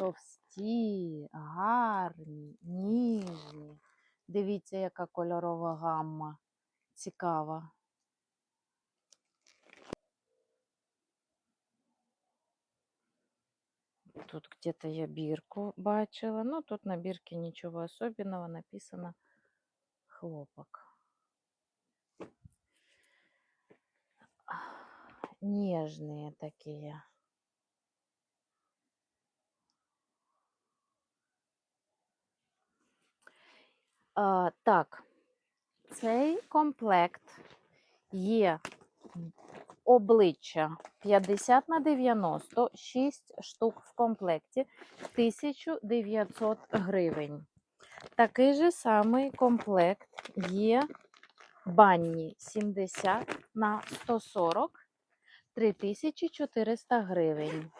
товсті, гарні, ніжні. Дивіться, яка кольорова гамма цікава. Тут где-то я бирку бачила. Ну, тут на бирке ничего особенного. Написано хлопок. Нежные такие. Так, цей комплект є обличчя 50 на 90, 6 штук в комплекті, 1900 гривень. Такий же самий комплект є банні 70 на 140, 3400 гривень.